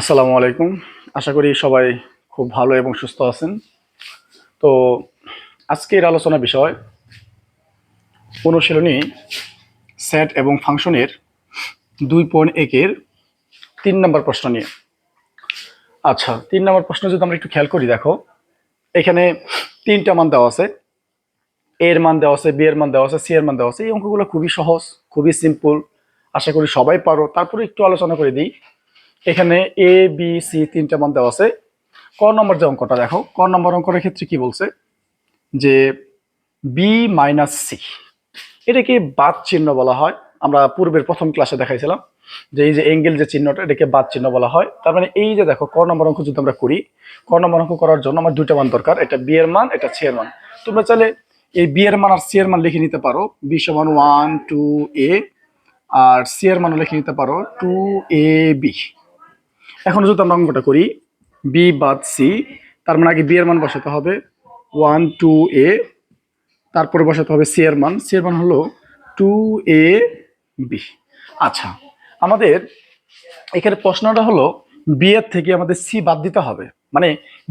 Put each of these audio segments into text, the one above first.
আসসালামু আলাইকুম। আশা করি সবাই খুব ভালো এবং সুস্থ আছেন। তো আজকের আলোচনা বিষয় অনুশীলনী, সেট এবং ফাংশনের দুই পয়েন্ট একের তিন নম্বর প্রশ্ন নিয়ে। আচ্ছা তিন নম্বর প্রশ্ন যদি আমরা একটু খেয়াল করি, দেখো, এখানে তিনটা মান দেওয়া আছে। এর মান দেওয়া আছে বি এর মান দেওয়া আছে সি এর মান দেওয়া আছে। এই অঙ্কগুলো খুবই সহজ, খুবই সিম্পল আশা করি সবাই পারো। তারপরে একটু আলোচনা করে দিই। এখানে এ বি সি তিনটা মান দেওয়া আছে। ক নম্বর যে অঙ্কটা দেখো, ক নম্বর অঙ্কের ক্ষেত্রে কি বলছে? যে বি মাইনাস সি এটাকে বাদ চিহ্ন বলা হয়। আমরা পূর্বের প্রথম ক্লাসে দেখাইছিলাম যে এই যে এঙ্গেল যে চিহ্নটা, এটাকে বাদ চিহ্ন বলা হয়। তার মানে এই যে দেখো, ক নম্বর অঙ্ক যদি আমরা করি, ক নম্বর অঙ্ক করার জন্য আমার দুইটা মান দরকার, এটা বি এর মান, এটা সি এর মান। তোমরা চাইলে এই বি এর মান আর সি এর মান লিখে নিতে পারো। বি সমান ওয়ান টু এ আর সি এর মানও লিখে নিতে পারো টু এ বি এখন যদি আমরা অঙ্কটা করি বি বাদ সি তার মানে আগে বি এর মান বসাতে হবে। ওয়ান টু এ তারপরে বসাতে হবে সি এর মান। সি এর মান হলো টু এ বি আচ্ছা আমাদের এখানে প্রশ্নটা হলো বি এর থেকে আমাদের সি বাদ দিতে হবে। মানে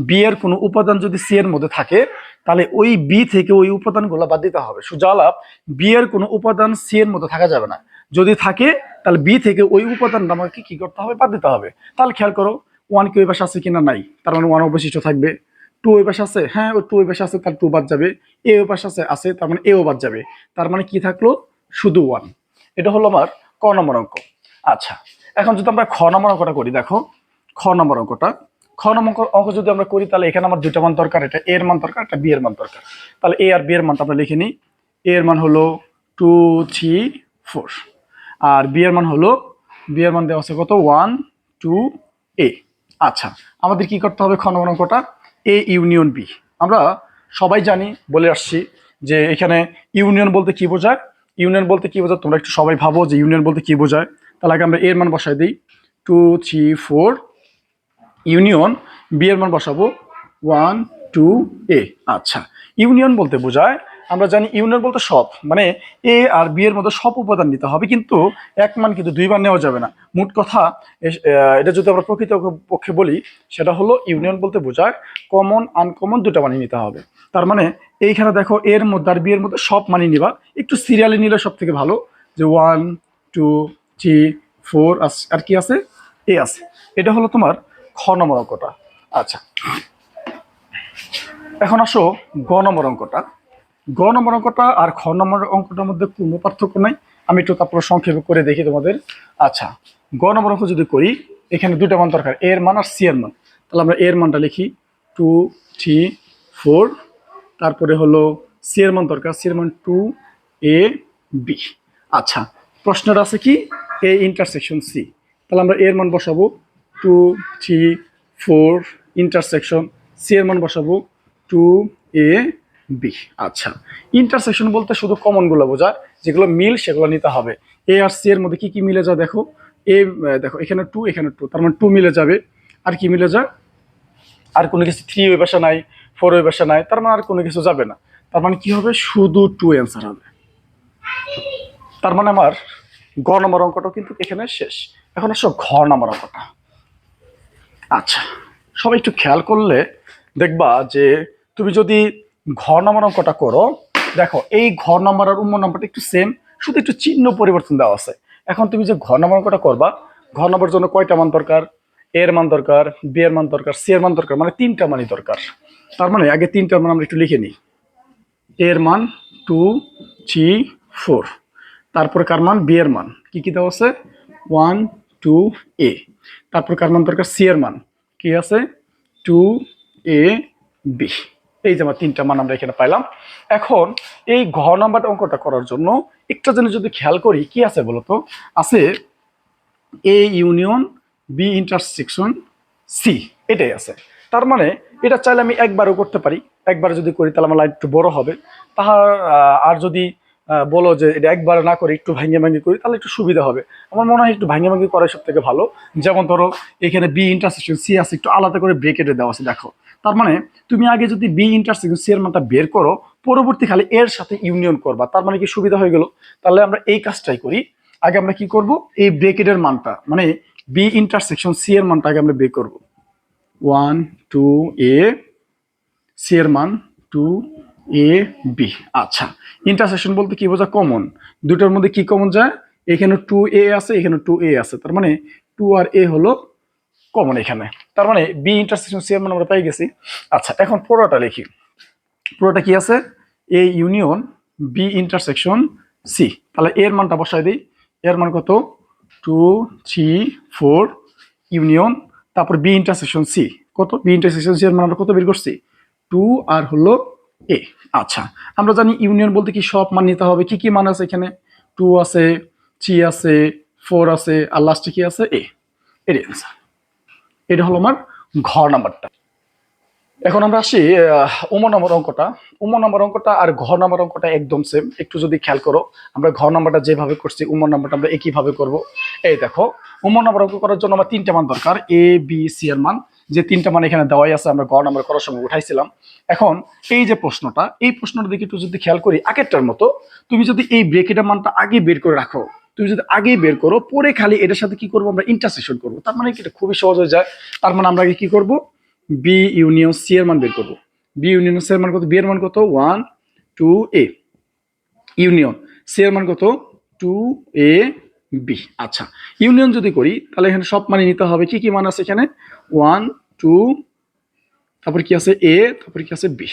বি এর কোনো উপাদান যদি সি এর মধ্যে থাকে, তাহলে ওই বি থেকে ওই উপাদানগুলো বাদ দিতে হবে। সুজা আলাপ বি এর কোনো উপাদান সি এর মধ্যে থাকা যাবে না। যদি থাকে, তাহলে বি থেকে ওই উপাদানটা আমাকে কি করতে হবে? বাদ দিতে হবে। তাহলে খেয়াল করো ওয়ান কি ওই পাশে আছে কিনা নাই? তার মানে ওয়ান অবশিষ্ট থাকবে। টু ওই পাশে আছে? হ্যাঁ ওই টু ওই পাশে আছে তার টু বাদ যাবে। এ ওই পাশে আছে আছে, তার মানে এও বাদ যাবে। তার মানে কি থাকল? শুধু ওয়ান এটা হলো আমার ক নম্বর অঙ্ক। আচ্ছা এখন যদি আমরা খ নম্বর অঙ্কটা করি, দেখো, খ নম্বর অঙ্কটা। খ নম্বর অঙ্ক- যদি আমরা করি, তাহলে এখানে আমার দুইটা মান দরকার, এটা এর মান দরকার, এটা বি এর মান দরকার। তাহলে এ আর বি এর মানটা আমরা লিখে নিই। এর মান হলো টু থ্রি ফোর আর বি এর মান হলো বি এর মান দেওয়া আছে কত? ওয়ান টু এ আচ্ছা আমাদের কি করতে হবে খ নম্বর অঙ্কটা এ ইউনিয়ন বি আমরা সবাই জানি, বলে আসছি যে এখানে ইউনিয়ন বলতে কি বোঝায়? ইউনিয়ন বলতে কি বোঝায়? তোমরা একটু সবাই ভাবো যে ইউনিয়ন বলতে কি বোঝায়। তাহলে আগে আমরা এর মান বসাই দিই। Two three four union B এর মান বসাবো। ওয়ান টু এ আচ্ছা ইউনিয়ন বলতে বোঝায় আমরা জানি ইউনিয়ন বলতে সব। মানে এ আর বি এর মধ্যে সব উপাদান নিতে হবে, কিন্তু এক মান কিন্তু দুইবার নেওয়া যাবে না। মোট কথা এটা যদি আমরা প্রকৃত পক্ষে বলি, সেটা হলো ইউনিয়ন বলতে বোঝায় কমন, আনকমন দুটা মানি নিতে হবে। তার মানে এইখানে দেখো এর মধ্যে আর বি এর মধ্যে সব মানি নিবা। একটু সিরিয়ালি নিলে সব থেকে ভালো, যে ওয়ান টু থ্রি ফোর আর কি আছে? এ আছে। এটা হলো তোমার খ নম্বর অঙ্কটা। আচ্ছা। এখন আসো গ নম্বর অঙ্কটা। গ নম্বর অঙ্কটা আর খ নম্বর অঙ্কটার মধ্যে কোনো পার্থক্য নাই। আমি একটু তারপর সংক্ষেপে করে দেখি তোমাদের। আচ্ছা গ নম্বর অঙ্ক যদি করি, এখানে দুটো মান দরকার এর মান আর সি এর মান। তাহলে আমরা এর মানটা লিখি, টু, থ্রি, ফোর, তারপরে হলো সি এর মান দরকার, সি এর মান টু, এ, বি। আচ্ছা প্রশ্নটা আছে কি? A intersection C. তাহলে আমরা এর মান বসাবো, two, three, four intersection C এর মান বসাবো, টু, এ বি আচ্ছা ইন্টারসেকশন বলতে শুধু কমনগুলো বোঝায়, যেগুলো মিল সেগুলো নিতে হবে। এ আর সি এর মধ্যে কি কি মিলে যায় দেখো? এ দেখো, এখানে টু এখানে টু তার মানে টু মিলে যাবে। আর কি মিলে যায়? আর কোনো কিছু থ্রি ওই বাসা নাই ফোর ওই বাসা নাই, তার মানে আর কোনো কিছু যাবে না। তার মানে কি হবে? শুধু টু অ্যান্সার হবে। তার মানে আমার গ নম্বর অঙ্কটাও কিন্তু এখানে শেষ। এখন আসো ঘ নম্বর অঙ্কটা। আচ্ছা সবাই একটু খেয়াল করলে দেখবা যে তুমি যদি ঘ নম্বর অঙ্কটা করো। দেখো, এই ঘর নম্বর আর উম্ম নম্বরটা একটু সেম শুধু একটু চিহ্ন পরিবর্তন দেওয়া আছে। এখন তুমি যে ঘর নম্বর অঙ্কটা করবা, ঘর নম্বর জন্য কয়টা মান দরকার? এর মান দরকার বি এর মান দরকার সি এর মান দরকার মানে তিনটা মানই দরকার। তার মানে আগে তিনটার মান আমরা একটু লিখে নিই। এর মান টু থ্রি ফোর তারপরে কার মান? বি এর মান। কি কি দেওয়া আছে? ওয়ান টু এ তারপর কার মান দরকার? সি এর মান। কি আছে? টু এ বি এই যে আমার তিনটা মান আমরা এখানে পাইলাম। এখন এই ঘ নাম্বার অঙ্কটা করার জন্য একটা জিনিস যদি খেয়াল করি, কি আছে বলতো? আছে A union B intersection C এটাই আছে। তার মানে এটা চাইলে আমি একবারও করতে পারি। একবার যদি করি তাহলে আমার লাইন বড় হবে। তাহার আর যদি বলো যে এটা একবার না করে একটু ভাঙে ভাঙে করি, তাহলে একটু সুবিধা হবে। আমার মনে হয় একটু ভাঙে ভাঙে করাই সব থেকে ভালো। যেমন ধরো, এখানে বি ইন্টারসেকশন সি আছে, একটু আলাদা করে ব্রেকেটে দেওয়া আছে, দেখো। তার মানে তুমি আগে যদি বি ইন্টারসেকশন সি এর মানটা বের করো পরবর্তীকালে এর সাথে ইউনিয়ন করবা। তার মানে কি সুবিধা হয়ে গেল? তাহলে আমরা এই কাজটাই করি। আগে আমরা কি করব? এই ব্রেকেটের মানটা মানে বি ইন্টারসেকশন সি এর মানটা আগে আমরা বের করব। ওয়ান টু এ সি এর মান টু এ বি আচ্ছা ইন্টারসেকশন বলতে কি বোঝা কমন দুটোর মধ্যে কি কমন যায়? এখানে টু এ আছে, এখানে টু এ আছে। তার মানে টু আর এ হলো কমন এখানে। তার মানে বি ইন্টারসেকশন সি মান আমরা পেয়ে গেছি। আচ্ছা এখন পুরোটা লিখি। পুরোটা কি আছে? A union B intersection C তাহলে এর মানটা বসাই দিই। এর মান কত? টু থ্রি ফোর ইউনিয়ন তারপর বি ইন্টারসেকশন সি কত? বি ইন্টারসেকশন সি এর মান আমরা কত বের করছি? টু আর হলো এ আচ্ছা। আমরা জানি ইউনিয়ন বলতে কি সব মান নিতে হবে। কি কি মান আছে এখানে? টু আছে, থ্রি আছে, ফোর আছে, আর লাস্টে কি আছে? এ এর অ্যান্সার এটা হলো আমার ঘর নাম্বারটা। এখন আমরা আসি উম নম্বর অঙ্কটা। উম নম্বর অঙ্কটা আর ঘর নম্বর অঙ্কটা একদম সেম একটু যদি খেয়াল করো, আমরা ঘর নাম্বারটা যেভাবে করছি উম নাম্বারটা আমরা একইভাবে করব। এই দেখো উম নম্বর অঙ্ক করার জন্য আমার তিনটা মান দরকার এ বি সি এর মান। যে তিনটা মান এখানে দেওয়াই আছে, আমরা ঘর নাম্বার করার সময় উঠাইছিলাম। এখন এই যে প্রশ্নটা, এই প্রশ্নটা দিকে একটু যদি খেয়াল করি, আগেরটার মতো তুমি যদি এই ব্রেকেটের মানটা আগে বের করে রাখো, তুমি যদি আগেই বের করো, পরে খালি এটার সাথে কি করব আমরা ইন্টারসেকশন করব। তার মানে এটা খুবই সহজ হয়ে যায়। তার মানে আমরা আগে কি করব? বি ইউনিয়ন সি এর মান বের করব। বি ইউনিয়ন সি এর মান কত? বি এর মান কত? One two A union C এর মান কত? টু এ বি আচ্ছা। ইউনিয়ন যদি করি, তাহলে এখানে সব মানে নিতে হবে। কি কি মান আছে এখানে? ওয়ান, টু, তারপর কি আছে? এ, তারপর কি আছে? বি।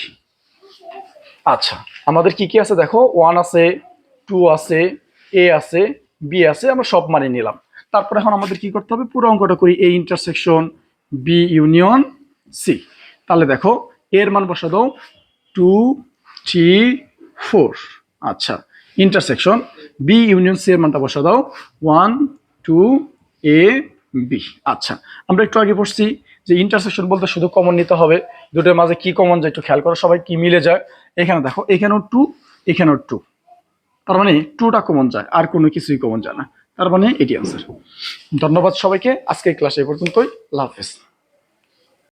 আচ্ছা আমাদের কি কি আছে দেখো? ওয়ান আছে, টু আছে, এ আছে, বি আছে, আমরা সব মানে নিলাম। তারপর এখন আমাদের কি করতে হবে? পুরো অঙ্কটা করি। A intersection B union C তাহলে দেখো, এর মান বসা দাও। টু থ্রি ফোর আচ্ছা ইন্টারসেকশন বি ইউনিয়ন সি এর মানটা বসা দাও। ওয়ান টু এ বি আচ্ছা আমরা একটু আগে পড়ছি যে ইন্টারসেকশন বলতে শুধু কমন নিতে হবে। দুটোর মাঝে কি কমন যায় একটু খেয়াল করো, সবাই কি মিলে যায়। এখানে দেখো, এখানেও টু এখানেও টু তার মানে টুটা কমন যায়, আর কোনো কিছুই কমন যায় না। তার মানে এটি আনসার ধন্যবাদ সবাইকে, আজকের ক্লাস পর্যন্তই। আল্লাহ হাফেজ।